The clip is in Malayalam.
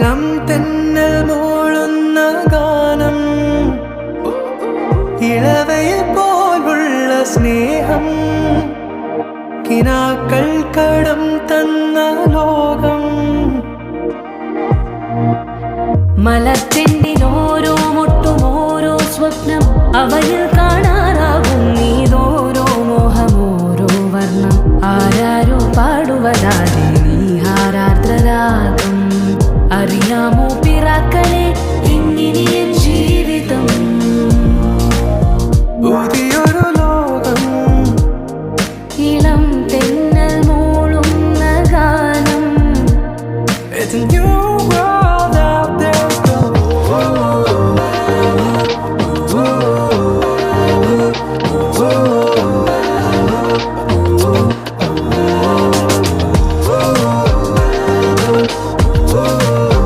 ഇളം തെന്നൽ മൂളുന്ന ഗാനം. ഇളവയെ പോലുള്ള സ്നേഹം. കിനാക്കൾ കടം തന്ന ലോകം. മലത്തിന്റെ ഓരോ മുട്ടും ഓരോ സ്വപ്നം അവയിൽ കാണാറാകും നീതോരോ മോഹം ഓരോ വർണം. ആരാരോ പാടുവതാതെ ദേവി ഹാരാർദ്രരാകും അറിയാമോ പിറാക്കളെ? ഇങ്ങനെ ജീവിതം. പുതിയൊരു ലോകം. ഇളം തെന്നൽ മൂളുന്ന ഗാനം. It's a new world out there. so Whoa.